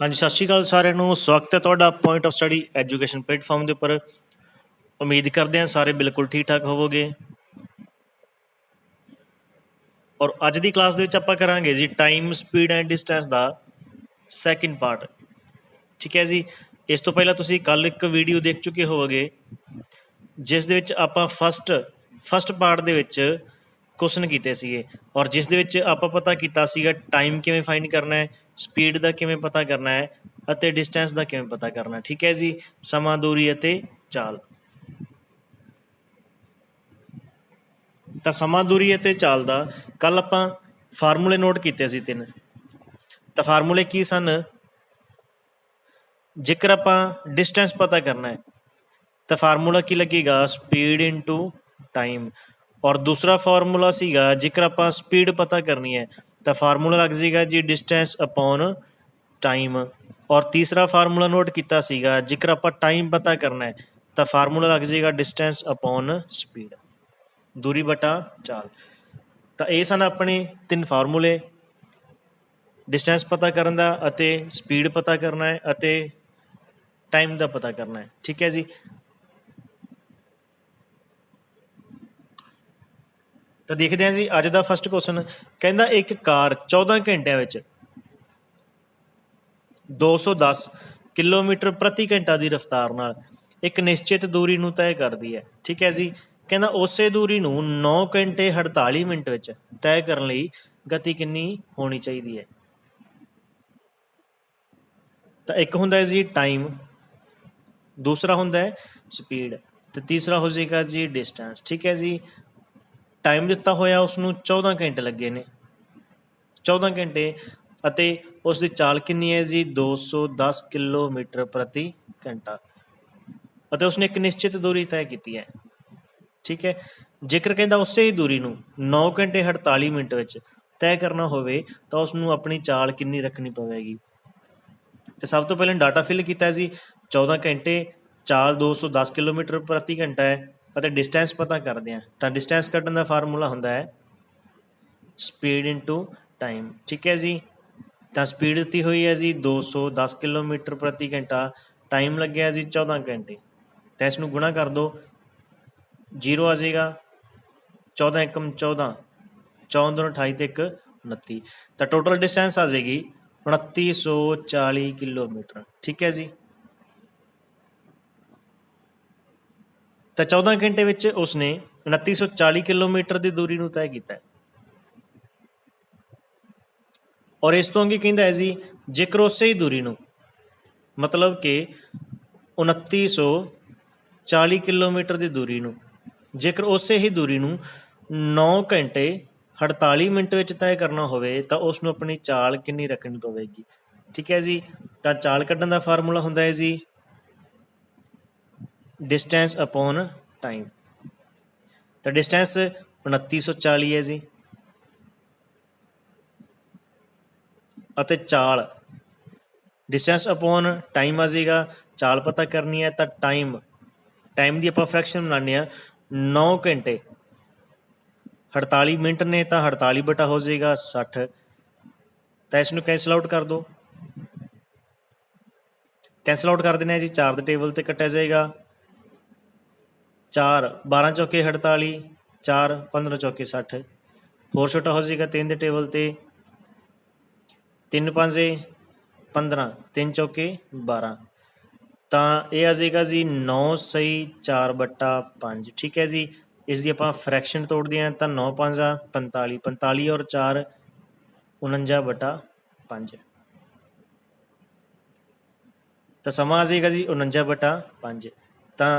ਹਾਂਜੀ, ਸਤਿ ਸ਼੍ਰੀ ਅਕਾਲ ਸਾਰਿਆਂ ਨੂੰ। ਸਵਾਗਤ ਹੈ ਤੁਹਾਡਾ Point of Study education platform ਦੇ ਉੱਪਰ। ਉਮੀਦ ਕਰਦੇ ਹਾਂ ਸਾਰੇ ਬਿਲਕੁਲ ਠੀਕ ਠਾਕ ਹੋਵੋਗੇ। ਔਰ ਅੱਜ ਦੀ ਕਲਾਸ ਦੇ ਵਿੱਚ ਆਪਾਂ ਕਰਾਂਗੇ ਜੀ ਟਾਈਮ ਸਪੀਡ ਐਂਡ ਡਿਸਟੈਂਸ ਦਾ ਸੈਕਿੰਡ ਪਾਰਟ ਠੀਕ ਹੈ ਜੀ? ਇਸ ਤੋਂ ਪਹਿਲਾਂ ਤੁਸੀਂ ਕੱਲ ਇੱਕ ਵੀਡੀਓ ਦੇਖ ਚੁੱਕੇ ਹੋਵੋਗੇ, ਜਿਸ ਦੇ ਵਿੱਚ ਆਪਾਂ ਫਸਟ ਫਸਟ ਪਾਰਟ ਦੇ ਵਿੱਚ ਕੁਐਸਚਨ ਕੀਤੇ ਸੀਗੇ। ਔਰ ਜਿਸ ਦੇ ਵਿੱਚ ਆਪਾਂ ਪਤਾ ਕੀਤਾ ਸੀਗਾ ਟਾਈਮ ਕਿਵੇਂ ਫਾਈਂਡ ਕਰਨਾ ਹੈ ਸਪੀਡ ਦਾ ਕਿਵੇਂ ਪਤਾ ਕਰਨਾ ਹੈ ਅਤੇ ਡਿਸਟੈਂਸ ਦਾ ਕਿਵੇਂ ਪਤਾ ਕਰਨਾ ਠੀਕ ਹੈ ਜੀ? ਸਮਾਂ, ਦੂਰੀ ਅਤੇ ਚਾਲ। ਤਾਂ ਸਮਾਂ, ਦੂਰੀ ਅਤੇ ਚਾਲ ਦਾ ਕੱਲ ਆਪਾਂ ਫਾਰਮੂਲੇ ਨੋਟ ਕੀਤੇ ਸੀ ਤਿੰਨ। ਤਾਂ ਫਾਰਮੂਲੇ ਕੀ ਸਨ? ਜੇਕਰ ਆਪਾਂ ਡਿਸਟੈਂਸ ਪਤਾ ਕਰਨਾ ਹੈ, ਤਾਂ ਫਾਰਮੂਲਾ ਕੀ ਲੱਗੇਗਾ? ਸਪੀਡ ਇਨਟੂ ਟਾਈਮ ਔਰ ਦੂਸਰਾ ਫਾਰਮੂਲਾ ਸੀਗਾ, ਜੇਕਰ ਆਪਾਂ ਸਪੀਡ ਪਤਾ ਕਰਨੀ ਹੈ, ਤਾਂ ਫਾਰਮੂਲਾ ਲੱਗ ਜਾਏਗਾ ਜੀ ਡਿਸਟੈਂਸ ਅਪੋਨ ਟਾਈਮ ਔਰ ਤੀਸਰਾ ਫਾਰਮੂਲਾ ਨੋਟ ਕੀਤਾ ਸੀਗਾ, ਜੇਕਰ ਆਪਾਂ ਟਾਈਮ ਪਤਾ ਕਰਨਾ ਹੈ, ਤਾਂ ਫਾਰਮੂਲਾ ਲੱਗ ਜਾਏਗਾ ਡਿਸਟੈਂਸ ਅਪੋਨ ਸਪੀਡ ਦੂਰੀ ਬਟਾ ਚਾਲ। ਤਾਂ ਇਹ ਸਨ ਆਪਣੇ ਤਿੰਨ ਫਾਰਮੂਲੇ। ਡਿਸਟੈਂਸ ਪਤਾ ਕਰਨ ਦਾ ਅਤੇ ਸਪੀਡ ਪਤਾ ਕਰਨਾ ਹੈ ਅਤੇ ਟਾਈਮ ਦਾ ਪਤਾ ਕਰਨਾ ਹੈ। ਠੀਕ ਹੈ ਜੀ? ਤਾਂ ਦੇਖਦੇ ਹਾਂ ਜੀ, ਅੱਜ ਦਾ ਫਸਟ ਕੁਐਸਚਨ ਕਹਿੰਦਾ ਇੱਕ ਕਾਰ 14 ਘੰਟਿਆਂ ਵਿੱਚ 210 ਕਿਲੋਮੀਟਰ ਪ੍ਰਤੀ ਘੰਟਾ ਦੀ ਰਫ਼ਤਾਰ ਨਾਲ ਇੱਕ ਨਿਸ਼ਚਿਤ ਦੂਰੀ ਨੂੰ ਤੈਅ ਕਰਦੀ ਹੈ। ਠੀਕ ਹੈ ਜੀ? ਕਹਿੰਦਾ ਉਸੇ ਦੂਰੀ ਨੂੰ 9 ਘੰਟੇ 48 ਮਿੰਟ ਵਿੱਚ ਤੈਅ ਕਰਨ ਲਈ ਗਤੀ ਕਿੰਨੀ ਹੋਣੀ ਚਾਹੀਦੀ ਹੈ? ਤਾਂ ਇੱਕ ਹੁੰਦਾ ਹੈ ਜੀ ਟਾਈਮ ਦੂਸਰਾ ਹੁੰਦਾ ਹੈ ਸਪੀਡ ਤੇ ਤੀਸਰਾ ਹੋ ਜਾਏਗਾ ਜੀ ਡਿਸਟੈਂਸ ਠੀਕ ਹੈ ਜੀ? ਟਾਈਮ ਦਿੱਤਾ ਹੋਇਆ ਉਸ ਨੂੰ 14 ਘੰਟੇ ਲੱਗੇ ਨੇ। 14 ਘੰਟੇ ਅਤੇ ਉਸ ਦੀ ਚਾਲ ਕਿੰਨੀ ਹੈ ਜੀ? 210 ਕਿਲੋਮੀਟਰ ਪ੍ਰਤੀ ਘੰਟਾ। ਅਤੇ ਉਸਨੇ ਇੱਕ ਨਿਸ਼ਚਿਤ ਦੂਰੀ ਤੈਅ ਕੀਤੀ ਹੈ। ਠੀਕ ਹੈ? ਜੇਕਰ ਕਹਿੰਦਾ ਉਸੇ ਹੀ ਦੂਰੀ ਨੂੰ 9 ਘੰਟੇ 48 ਮਿੰਟ ਵਿੱਚ ਤੈਅ ਕਰਨਾ ਹੋਵੇ, ਤਾਂ ਉਸ ਨੂੰ ਆਪਣੀ ਚਾਲ ਕਿੰਨੀ ਰੱਖਣੀ ਪਵੇਗੀ? ਤੇ ਸਭ ਤੋਂ ਪਹਿਲਾਂ ਡਾਟਾ ਫਿਲ ਕੀਤਾ ਜੀ। 14 ਘੰਟੇ ਚਾਲ 210 ਕਿਲੋਮੀਟਰ ਪ੍ਰਤੀ ਘੰਟਾ ਹੈ। ਅਤੇ ਡਿਸਟੈਂਸ ਪਤਾ ਕਰਦੇ ਹਾਂ। ਤਾਂ ਡਿਸਟੈਂਸ ਕੱਢਣ ਦਾ ਫਾਰਮੂਲਾ ਹੁੰਦਾ ਹੈ ਸਪੀਡ ਇਨਟੂ ਟਾਈਮ ਠੀਕ ਹੈ ਜੀ? ਤਾਂ ਸਪੀਡ ਦਿੱਤੀ ਹੋਈ ਹੈ ਜੀ 210 ਕਿਲੋਮੀਟਰ ਪ੍ਰਤੀ ਘੰਟਾ। ਟਾਈਮ ਲੱਗਿਆ ਜੀ 14 ਘੰਟੇ। ਤਾਂ ਇਸ ਨੂੰ ਗੁਣਾ ਕਰ ਦਿਓ। 0 ਆ ਜਾਏਗਾ। 14 ਏਕਮ 14 14 ਦੋ 28 ਤੇ 1 29 ਤਾਂ ਟੋਟਲ ਡਿਸਟੈਂਸ ਆ ਜਾਏਗੀ 2940 ਕਿਲੋਮੀਟਰ। ਠੀਕ ਹੈ ਜੀ? ਤਾਂ 14 ਘੰਟੇ ਵਿੱਚ ਉਸਨੇ 2940 ਕਿਲੋਮੀਟਰ ਦੀ ਦੂਰੀ ਨੂੰ ਤੈਅ ਕੀਤਾ ਔਰ ਇਸ ਤੋਂ ਅੱਗੇ ਕਹਿੰਦਾ ਹੈ ਜੀ, ਜੇਕਰ ਉਸੇ ਹੀ ਦੂਰੀ ਨੂੰ, ਮਤਲਬ ਕਿ 2940 ਕਿਲੋਮੀਟਰ ਦੀ ਦੂਰੀ ਨੂੰ, ਜੇਕਰ ਉਸੇ ਹੀ ਦੂਰੀ ਨੂੰ 9 ਘੰਟੇ 48 ਮਿੰਟ ਵਿੱਚ ਤੈਅ ਕਰਨਾ ਹੋਵੇ, ਤਾਂ ਉਸ ਨੂੰ ਆਪਣੀ ਚਾਲ ਕਿੰਨੀ ਰੱਖਣੀ ਪਵੇਗੀ? ਠੀਕ ਹੈ ਜੀ, ਤਾਂ ਚਾਲ ਕੱਢਣ ਦਾ ਫਾਰਮੂਲਾ ਹੁੰਦਾ ਹੈ ਜੀ ਡਿਸਟੈਂਸ ਅਪੋਨ ਟਾਈਮ ਤਾਂ ਡਿਸਟੈਂਸ 2940 ਹੈ ਜੀ ਅਤੇ ਚਾਲ ਡਿਸਟੈਂਸ ਅਪੋਨ ਟਾਈਮ ਆ ਜਾਏਗਾ ਚਾਲ ਪਤਾ ਕਰਨੀ ਹੈ ਤਾਂ ਟਾਈਮ ਟਾਈਮ ਦੀ ਆਪਾਂ ਫ੍ਰੈਕਸ਼ਨ ਬਣਾਉਂਦੇ ਆ 9 ਘੰਟੇ 48 ਮਿੰਟ ਨੇ ਤਾਂ 48 ਬਟਾ ਹੋ ਜਾਏਗਾ 60 ਤਾਂ ਇਸ ਨੂੰ ਕੈਂਸਲ ਆਊਟ ਕਰ ਦਿਓ ਕੈਂਸਲ ਆਊਟ ਕਰ ਦਿੰਦੇ ਆ ਜੀ 4 ਦੇ ਟੇਬਲ ਤੇ ਕੱਟਿਆ ਜਾਏਗਾ 4 12 ਚੌਕੇ 48 4 15 ਚੌਕੇ 60 ਹੋਰ ਛੋਟਾ ਹੋ ਜਾਏਗਾ 3 ਦੇ ਟੇਬਲ ਤੇ। 3 ਪੰਜੇ 15 3 ਚੌਕੇ 12 ਤਾਂ ਇਹ ਆ ਜਾਏਗਾ ਜੀ 9 ਸਹੀ 4 ਬੱਟਾ 5 ਠੀਕ ਹੈ ਜੀ। ਇਸ ਦੀ ਆਪਾਂ ਫ੍ਰੈਕਸ਼ਨ ਤੋੜਦੇ ਹਾਂ ਤਾਂ 9 5 45 45 ਔਰ 4 49 ਬਟਾ 5 ਤਾਂ ਸਮਾਂ ਆ ਜਾਏਗਾ ਜੀ 49 ਬਟਾ 5 ਤਾਂ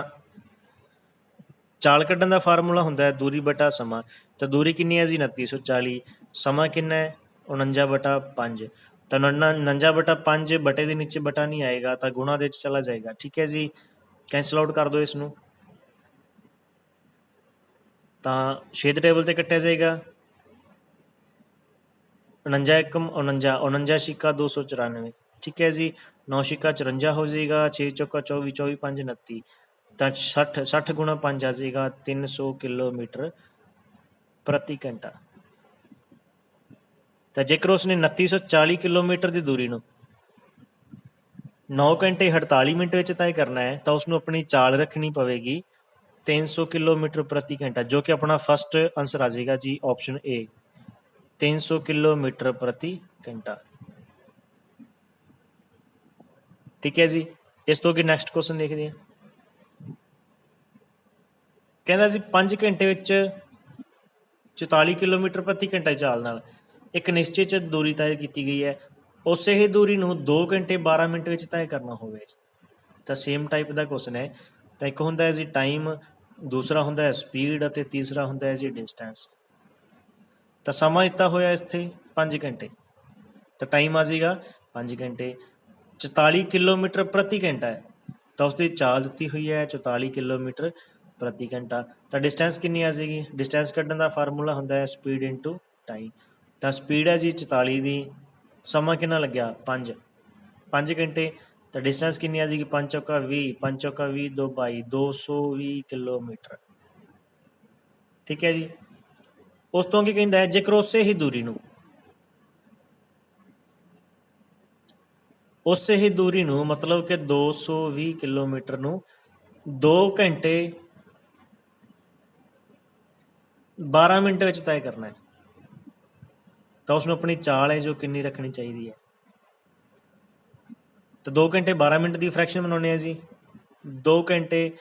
ਚਾਲ ਕੱਢਣ ਦਾ ਫਾਰਮੂਲਾ ਹੁੰਦਾ ਹੈ ਦੂਰੀ ਬਟਾ ਸਮਾਂ। ਤਾਂ ਦੂਰੀ ਕਿੰਨੀ ਹੈ ਜੀ? 2940 ਸਮਾਂ ਕਿੰਨਾ ਹੈ? 49 ਬਟਾ 5 ਤਾਂ 49 ਬਟਾ 5 ਬਟੇ ਦੇ ਨੀਚੇ ਬਟਾ ਨਹੀਂ ਆਏਗਾ ਤਾਂ ਗੁਣਾ ਦੇ ਵਿੱਚ ਚਲਾ ਜਾਏਗਾ। ਠੀਕ ਹੈ ਜੀ? ਕੈਂਸਲ ਆਊਟ ਕਰ ਦਿਓ ਇਸ ਨੂੰ ਤਾਂ 6 ਟੇਬਲ ਤੇ ਕੱਟਿਆ ਜਾਏਗਾ। 49 ਇੱਕਮ 49 49 ਛਿੱਕਾ 294 ਠੀਕ ਹੈ ਜੀ? 9 ਛਿੱਕਾ 54 ਹੋ ਜਾਏਗਾ। 6 ਚੌਕਾ 24 24 5 29 ਤਾਂ 60 60 ਗੁਣਾ 5 ਆ ਜਾਏਗਾ 300 ਕਿਲੋਮੀਟਰ ਪ੍ਰਤੀ ਘੰਟਾ। ਤਾਂ ਜੇਕਰ ਉਸਨੇ 2940 ਕਿਲੋਮੀਟਰ ਦੀ ਦੂਰੀ ਨੂੰ 9 ਘੰਟੇ 48 ਮਿੰਟ ਵਿੱਚ ਤੈਅ ਕਰਨਾ ਹੈ, ਤਾਂ ਉਸ ਨੂੰ ਆਪਣੀ ਚਾਲ ਰੱਖਣੀ ਪਵੇਗੀ 300 ਕਿਲੋਮੀਟਰ ਪ੍ਰਤੀ ਘੰਟਾ, ਜੋ ਕਿ ਆਪਣਾ ਫਸਟ ਆਨਸਰ ਆ ਜਾਏਗਾ ਜੀ ਆਪਸ਼ਨ ਏ 300 ਕਿਲੋਮੀਟਰ ਪ੍ਰਤੀ ਘੰਟਾ। ਠੀਕ ਹੈ ਜੀ? ਇਸ ਤੋਂ ਅੱਗੇ ਨੈਕਸਟ ਕੁਐਸਚਨ ਦੇਖਦੇ ਹਾਂ। ਕਹਿੰਦਾ ਸੀ 5 ਘੰਟੇ ਵਿੱਚ 44 ਕਿਲੋਮੀਟਰ ਪ੍ਰਤੀ ਘੰਟਾ ਚਾਲ ਨਾਲ। ਇੱਕ ਨਿਸ਼ਚਿਤ ਦੂਰੀ ਤੈਅ ਕੀਤੀ ਗਈ ਹੈ। ਉਸੇ ਹੀ ਦੂਰੀ ਨੂੰ 2 ਘੰਟੇ 12 ਮਿੰਟ ਵਿੱਚ ਤੈਅ ਕਰਨਾ ਹੋਵੇ। ਤਾਂ ਸੇਮ ਟਾਈਪ ਦਾ ਕੁਐਸਚਨ ਹੈ। ਤਾਂ ਇੱਕ ਹੁੰਦਾ ਹੈ ਜੀ ਟਾਈਮ ਦੂਸਰਾ ਹੁੰਦਾ ਹੈ ਸਪੀਡ ਅਤੇ ਤੀਸਰਾ ਹੁੰਦਾ ਹੈ ਜੀ ਡਿਸਟੈਂਸ ਤਾਂ ਸਮਾਂ ਦਿੱਤਾ ਹੋਇਆ ਇੱਥੇ 5 ਘੰਟੇ। ਤਾਂ ਟਾਈਮ ਆ ਜਾਏਗਾ 5 ਘੰਟੇ। 44 ਕਿਲੋਮੀਟਰ ਪ੍ਰਤੀ ਘੰਟਾ ਹੈ। ਤਾਂ ਉਸ ਦੀ ਚਾਲ ਦਿੱਤੀ ਹੋਈ ਹੈ 44 ਕਿਲੋਮੀਟਰ। ਪ੍ਰਤੀ ਘੰਟਾ। ਤਾਂ ਡਿਸਟੈਂਸ ਕਿੰਨੀ ਆ ਜਾਏਗੀ ਡਿਸਟੈਂਸ ਕੱਢਣ ਦਾ ਫਾਰਮੂਲਾ ਹੁੰਦਾ ਹੈ ਸਪੀਡ ਇਨਟੂ ਟਾਈਮ ਤਾਂ ਸਪੀਡ ਹੈ ਜੀ 44 ਦੀ। ਸਮਾਂ ਕਿੰਨਾ ਲੱਗਿਆ? 5 5 ਘੰਟੇ। ਤਾਂ ਡਿਸਟੈਂਸ ਕਿੰਨੀ ਆ ਜਾਏਗੀ 5 ਚੌਕਾ 20 5 ਚੌਕਾ 20 2 22 220 ਕਿਲੋਮੀਟਰ। ਠੀਕ ਹੈ ਜੀ। ਉਸ ਤੋਂ ਕੀ ਕਹਿੰਦਾ ਹੈ, ਜੇਕਰ ਉਸੇ ਹੀ ਦੂਰੀ ਨੂੰ ਉਸੇ ਹੀ ਦੂਰੀ ਨੂੰ ਮਤਲਬ ਕਿ 220 ਕਿਲੋਮੀਟਰ ਨੂੰ 2 ਘੰਟੇ 12 ਮਿੰਟ ਵਿੱਚ ਤੈਅ ਕਰਨਾ ਹੈ। ਤਾਂ ਉਸ ਨੂੰ ਆਪਣੀ ਚਾਲ ਹੈ ਜੋ ਕਿੰਨੀ ਰੱਖਣੀ ਚਾਹੀਦੀ ਹੈ। ਤਾਂ 2 ਘੰਟੇ 12 ਮਿੰਟ ਦੀ ਫ੍ਰੈਕਸ਼ਨ ਬਣਾਉਣੇ ਆ ਜੀ। 2 ਘੰਟੇ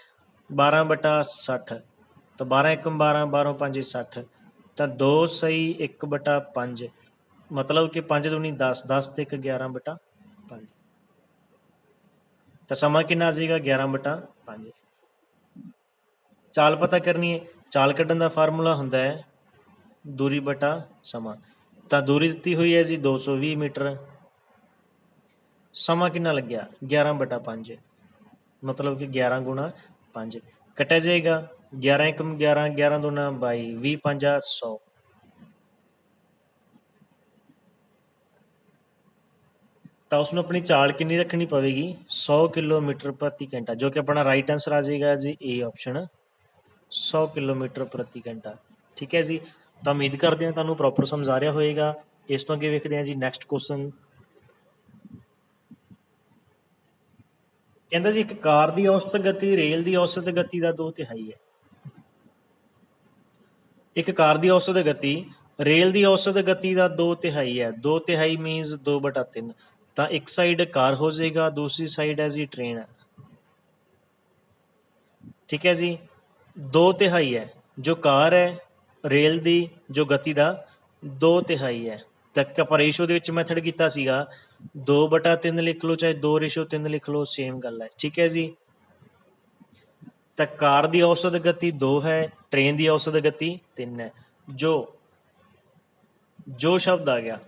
12 ਬਟਾ 60 ਤਾਂ 12 1 12 12 5 60 ਤਾਂ 2 ਸਹੀ 1 ਬਟਾ 5 ਮਤਲਬ ਕਿ 5 ਦੂਣੀ 10 10 ਤੇ 1 11 ਬਟਾ 5 ਤਾਂ ਸਮਾਂ ਕਿੰਨਾ ਆ ਜਾਏਗਾ 11 ਬਟਾ 5 ਚਾਲ ਪਤਾ ਕਰਨੀ ਹੈ। ਚਾਲ ਕੱਢਣ ਦਾ ਫਾਰਮੂਲਾ ਹੁੰਦਾ ਹੈ ਦੂਰੀ ਬਟਾ ਸਮਾਂ। ਤਾਂ ਦੂਰੀ ਦਿੱਤੀ ਹੋਈ ਹੈ ਜੀ 220 ਮੀਟਰ। ਸਮਾਂ ਕਿੰਨਾ ਲੱਗਿਆ? 11 ਬਟਾ 5 ਮਤਲਬ ਕਿ 11 ਗੁਣਾ 5 ਕੱਟਿਆ ਜਾਏਗਾ 11 1 11 11 ਦੁਨਾ 22 20 5 100 ਤਾਂ ਉਸ ਨੂੰ ਆਪਣੀ ਚਾਲ ਕਿੰਨੀ ਰੱਖਣੀ ਪਵੇਗੀ? 100 ਕਿਲੋਮੀਟਰ ਪ੍ਰਤੀ ਘੰਟਾ, ਜੋ ਕਿ ਆਪਣਾ ਰਾਈਟ ਆਨਸਰ ਆ ਜਾਏਗਾ ਜੀ ਏ ਆਪਸ਼ਨ 100 ਕਿਲੋਮੀਟਰ ਪ੍ਰਤੀ ਘੰਟਾ। ਠੀਕ ਹੈ ਜੀ? ਤਾਂ ਉਮੀਦ ਕਰਦੇ ਹਾਂ ਤੁਹਾਨੂੰ ਪ੍ਰੋਪਰ ਸਮਝ ਆ ਰਿਹਾ ਹੋਵੇਗਾ ਇਸ ਤੋਂ ਅੱਗੇ ਵੇਖਦੇ ਹਾਂ ਜੀ ਨੈਕਸਟ ਕੁਐਸਚਨ ਕਹਿੰਦਾ ਜੀ, ਇੱਕ ਕਾਰ ਦੀ ਔਸਤ ਗਤੀ ਰੇਲ ਦੀ ਔਸਤ ਗਤੀ ਦਾ 2 ਤਿਹਾਈ ਹੈ। ਇੱਕ ਕਾਰ ਦੀ ਔਸਤ ਗਤੀ ਰੇਲ ਦੀ ਔਸਤ ਗਤੀ ਦਾ 2 ਤਿਹਾਈ ਹੈ। 2 ਤਿਹਾਈ ਮੀਨਸ 2/3 ਤਾਂ ਇੱਕ ਸਾਈਡ ਕਾਰ ਹੋ ਜਾਏਗਾ, ਦੂਸਰੀ ਸਾਈਡ ਹੈ ਜੀ ਟ੍ਰੇਨ ਠੀਕ ਹੈ ਜੀ? ਦੋ ਤਿਹਾਈ ਹੈ। ਜੋ ਕਾਰ ਹੈ, ਰੇਲ ਦੀ, ਜੋ ਗਤੀ ਦਾ, ਦੋ ਤਿਹਾਈ ਹੈ। ਤੱਕ ਆਪਾਂ ਰੇਸ਼ੋ ਦੇ ਵਿੱਚ ਮੈਥਡ ਕੀਤਾ ਸੀਗਾ। 2/3 ਲਿਖ ਲਓ, ਚਾਹੇ 2 ਰੇਸ਼ੋ 3 ਲਿਖ ਲਓ ਸੇਮ ਗੱਲ ਹੈ। ਠੀਕ ਹੈ ਜੀ? ਤਾਂ ਕਾਰ ਦੀ ਔਸਤ ਗਤੀ 2 ਹੈ, ਟ੍ਰੇਨ ਦੀ ਔਸਤ ਗਤੀ 3 ਹੈ। ਜੋ ਜੋ ਸ਼ਬਦ ਆ ਗਿਆ।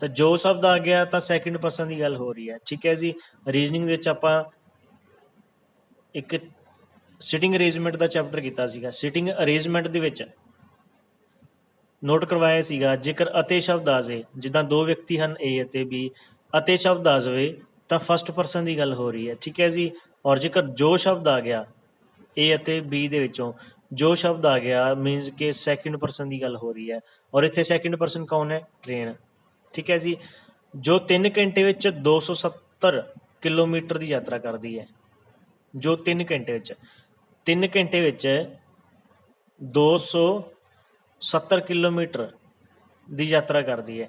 ਤਾਂ ਜੋ ਸ਼ਬਦ ਆ ਗਿਆ ਤਾਂ ਸੈਕਿੰਡ ਪਰਸਨ ਦੀ ਗੱਲ ਹੋ ਰਹੀ ਹੈ। ਠੀਕ ਹੈ ਜੀ? ਰੀਜ਼ਨਿੰਗ ਦੇ ਵਿੱਚ ਆਪਾਂ ਇੱਕ ਸਿਟਿੰਗ ਅਰੇਂਜਮੈਂਟ ਦਾ ਚੈਪਟਰ ਕੀਤਾ ਸੀਗਾ। ਸਿਟਿੰਗ ਅਰੇਂਜਮੈਂਟ ਦੇ ਵਿੱਚ ਨੋਟ ਕਰਵਾਇਆ ਸੀਗਾ, ਜੇਕਰ ਅਤੇ ਸ਼ਬਦ ਆ ਜਾਏ, ਜਿੱਦਾਂ ਦੋ ਵਿਅਕਤੀ ਹਨ A ਅਤੇ B, ਅਤੇ ਸ਼ਬਦ ਆ ਜਾਵੇ, ਤਾਂ ਫਸਟ ਪਰਸਨ ਦੀ ਗੱਲ ਹੋ ਰਹੀ ਹੈ। ਠੀਕ ਹੈ ਜੀ? ਔਰ ਜੇਕਰ ਜੋ ਸ਼ਬਦ ਆ ਗਿਆ A ਅਤੇ B ਦੇ ਵਿੱਚੋਂ, ਜੋ ਸ਼ਬਦ ਆ ਗਿਆ ਮੀਨਸ ਕਿ ਸੈਕਿੰਡ ਪਰਸਨ ਦੀ ਗੱਲ ਹੋ ਰਹੀ ਹੈ। ਔਰ ਇੱਥੇ ਸੈਕਿੰਡ ਪਰਸਨ ਕੌਣ ਹੈ? ਟ੍ਰੇਨ ਠੀਕ ਹੈ ਜੀ? ਜੋ 3 ਘੰਟੇ ਵਿੱਚ 270 ਕਿਲੋਮੀਟਰ ਦੀ ਯਾਤਰਾ ਕਰਦੀ ਹੈ। ਜੋ 3 ਘੰਟੇ ਵਿੱਚ। 3 ਘੰਟੇ ਵਿੱਚ 270 ਕਿਲੋਮੀਟਰ ਦੀ ਯਾਤਰਾ ਕਰਦੀ ਹੈ।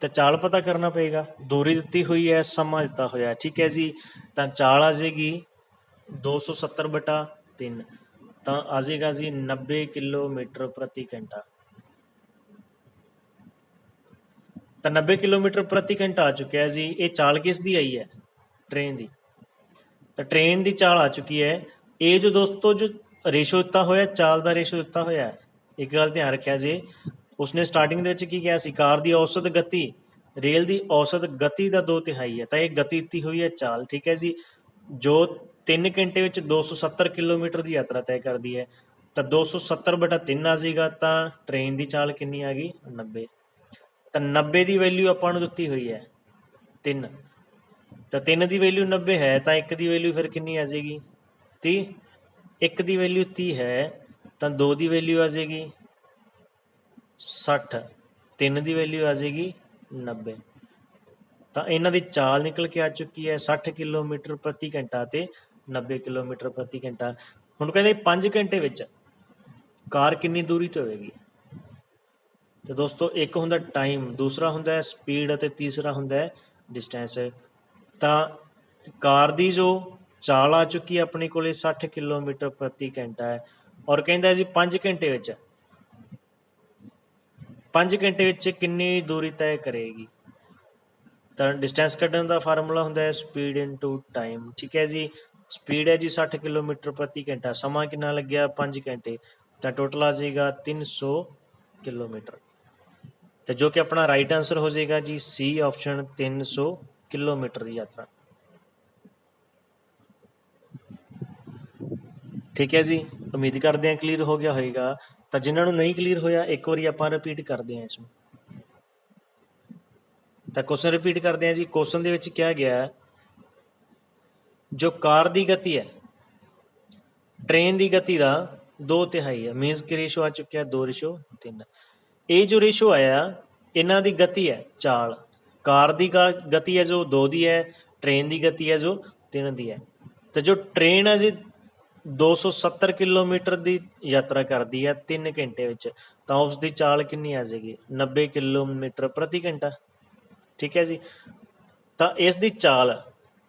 ਤਾਂ ਚਾਲ ਪਤਾ ਕਰਨਾ ਪਏਗਾ। ਦੂਰੀ ਦਿੱਤੀ ਹੋਈ ਹੈ, ਸਮਾਂ ਦਿੱਤਾ ਹੋਇਆ ਠੀਕ ਹੈ ਜੀ। ਤਾਂ ਚਾਲ ਆ ਜਾਏਗੀ 270 ਬਟਾ 3 ਤਾਂ ਆ ਜਾਏਗਾ ਜੀ 90 ਕਿਲੋਮੀਟਰ ਪ੍ਰਤੀ ਘੰਟਾ। ਤਾਂ 90 ਕਿਲੋਮੀਟਰ ਪ੍ਰਤੀ ਘੰਟਾ ਆ ਚੁੱਕਿਆ ਜੀ। ਇਹ ਚਾਲ ਕਿਸ ਦੀ ਆਈ ਹੈ? ਟ੍ਰੇਨ ਦੀ। ਤਾਂ ਟ੍ਰੇਨ ਦੀ ਚਾਲ ਆ ਚੁੱਕੀ ਹੈ ਇਹ ਜੋ ਦੋਸਤੋ, ਜੋ ਰੇਸ਼ੋ ਦਿੱਤਾ ਹੋਇਆ, ਚਾਲ ਦਾ ਰੇਸ਼ੋ ਦਿੱਤਾ ਹੋਇਆ ਹੈ, ਇੱਕ ਗੱਲ ਧਿਆਨ ਰੱਖਿਆ ਜੇ, ਉਸਨੇ ਸਟਾਰਟਿੰਗ ਦੇ ਵਿੱਚ ਕੀ ਕਿਹਾ ਸੀ? ਕਾਰ ਦੀ ਔਸਤ ਗਤੀ, ਰੇਲ ਦੀ ਔਸਤ ਗਤੀ ਦਾ 2 ਤਿਹਾਈ ਹੈ। ਤਾਂ ਇਹ ਗਤੀ ਦਿੱਤੀ ਹੋਈ ਹੈ ਚਾਲ, ਠੀਕ ਹੈ ਜੀ? ਜੋ 3 ਘੰਟੇ ਵਿੱਚ 270 ਕਿਲੋਮੀਟਰ ਦੀ ਯਾਤਰਾ ਤੈਅ ਕਰਦੀ ਹੈ। ਤਾਂ 270 ਬਟਾ 3 ਆ ਜਾਏਗਾ, ਤਾਂ ਟ੍ਰੇਨ ਦੀ ਚਾਲ ਕਿੰਨੀ ਆ ਗਈ? 90 ਤਾਂ 90 ਦੀ ਵੈਲਿਊ ਆਪਾਂ ਨੂੰ ਦਿੱਤੀ ਹੋਈ ਹੈ 3 ਤਾਂ 3 ਦੀ ਵੈਲਿਊ 90 ਹੈ, ਤਾਂ 1 ਦੀ ਵੈਲਿਊ ਫਿਰ ਕਿੰਨੀ ਆ ਜਾਏਗੀ? 30 1 ਦੀ ਵੈਲਿਊ 30 ਹੈ, ਤਾਂ 2 ਦੀ ਵੈਲਿਊ ਆ ਜਾਏਗੀ 60 3 ਦੀ ਵੈਲਿਊ ਆ ਜਾਏਗੀ 90 ਤਾਂ ਇਹਨਾਂ ਦੀ ਚਾਲ ਨਿਕਲ ਕੇ ਆ ਚੁੱਕੀ ਹੈ 60 ਕਿਲੋਮੀਟਰ ਪ੍ਰਤੀ ਘੰਟਾ ਤੇ 90 ਕਿਲੋਮੀਟਰ ਪ੍ਰਤੀ ਘੰਟਾ। ਹੁਣ ਕਹਿੰਦੇ 5 ਘੰਟੇ ਵਿੱਚ ਕਾਰ ਕਿੰਨੀ ਦੂਰੀ ਤੇ ਹੋਵੇਗੀ? ਤੇ ਦੋਸਤੋ, ਇੱਕ ਹੁੰਦਾ ਟਾਈਮ ਦੂਸਰਾ ਹੁੰਦਾ ਹੈ ਸਪੀਡ ਅਤੇ ਤੀਸਰਾ ਹੁੰਦਾ ਹੈ ਡਿਸਟੈਂਸ ਤਾਂ ਕਾਰ ਦੀ ਜੋ ਚਾਲ ਆ ਚੁੱਕੀ ਹੈ ਆਪਣੀ ਕੋਲੇ 60 ਕਿਲੋਮੀਟਰ ਪ੍ਰਤੀ ਘੰਟਾ ਹੈ। ਔਰ ਕਹਿੰਦਾ ਜੀ 5 ਘੰਟੇ ਵਿੱਚ। 5 ਘੰਟੇ ਵਿੱਚ ਕਿੰਨੀ ਦੂਰੀ ਤੈਅ ਕਰੇਗੀ? ਤਾਂ ਡਿਸਟੈਂਸ ਕੱਢਣ ਦਾ ਫਾਰਮੂਲਾ ਹੁੰਦਾ ਹੈ ਸਪੀਡ ਇਨਟੂ ਟਾਈਮ ਠੀਕ ਹੈ ਜੀ? ਸਪੀਡ ਹੈ ਜੀ 60 ਕਿਲੋਮੀਟਰ ਪ੍ਰਤੀ ਘੰਟਾ। ਸਮਾਂ ਕਿੰਨਾ ਲੱਗਿਆ? 5 ਘੰਟੇ। ਤਾਂ ਟੋਟਲ ਆ ਜਾਏਗਾ 300 ਕਿਲੋਮੀਟਰ। ਤੇ ਜੋ ਕਿ ਆਪਣਾ ਰਾਈਟ ਆਨਸਰ ਹੋ ਜਾਏਗਾ ਜੀ ਸੀ ਆਪਸ਼ਨ 300 ਕਿਲੋਮੀਟਰ ਦੀ ਯਾਤਰਾ। ਠੀਕ ਹੈ ਜੀ, ਉਮੀਦ ਕਰਦੇ ਹਾਂ ਕਲੀਅਰ ਹੋ ਗਿਆ ਹੋਵੇਗਾ ਤਾਂ ਜਿਨ੍ਹਾਂ ਨੂੰ ਨਹੀਂ ਕਲੀਅਰ ਹੋਇਆ, ਇੱਕ ਵਾਰੀ ਆਪਾਂ ਰਿਪੀਟ ਕਰਦੇ ਹਾਂ ਇਸ ਨੂੰ ਤਾਂ ਕੁਐਸਚਨ ਰਿਪੀਟ ਕਰਦੇ ਹਾਂ ਜੀ। ਕੁਐਸਚਨ ਦੇ ਵਿੱਚ ਕਿਹਾ ਗਿਆ ਜੋ ਕਾਰ ਦੀ ਗਤੀ ਹੈ ਟ੍ਰੇਨ ਦੀ ਗਤੀ ਦਾ 2 ਤਿਹਾਈ ਹੈ। ਮੀਨਸ ਕਿ ਰੇਸ਼ੋ ਆ ਚੁੱਕਿਆ 2 ਰੇਸ਼ੋ 3 ਇਹ ਜੋ ਰੇਸ਼ੋ ਆਇਆ, ਇਹਨਾਂ ਦੀ ਗਤੀ ਹੈ ਚਾਲ। ਕਾਰ ਦੀ ਗਤੀ ਹੈ ਜੋ 2 ਦੀ ਹੈ ਟ੍ਰੇਨ ਦੀ ਗਤੀ ਹੈ ਜੋ 3 ਦੀ ਹੈ। ਤੇ ਜੋ ਟ੍ਰੇਨ ਹੈ ਜੀ 270 ਕਿਲੋਮੀਟਰ ਦੀ ਯਾਤਰਾ ਕਰਦੀ ਹੈ 3 ਘੰਟੇ ਵਿੱਚ। ਤਾਂ ਉਸ ਦੀ ਚਾਲ ਕਿੰਨੀ ਆ ਜਾਏਗੀ? 90 ਕਿਲੋਮੀਟਰ ਪ੍ਰਤੀ ਘੰਟਾ। ਠੀਕ ਹੈ ਜੀ? ਤਾਂ ਇਸ ਦੀ ਚਾਲ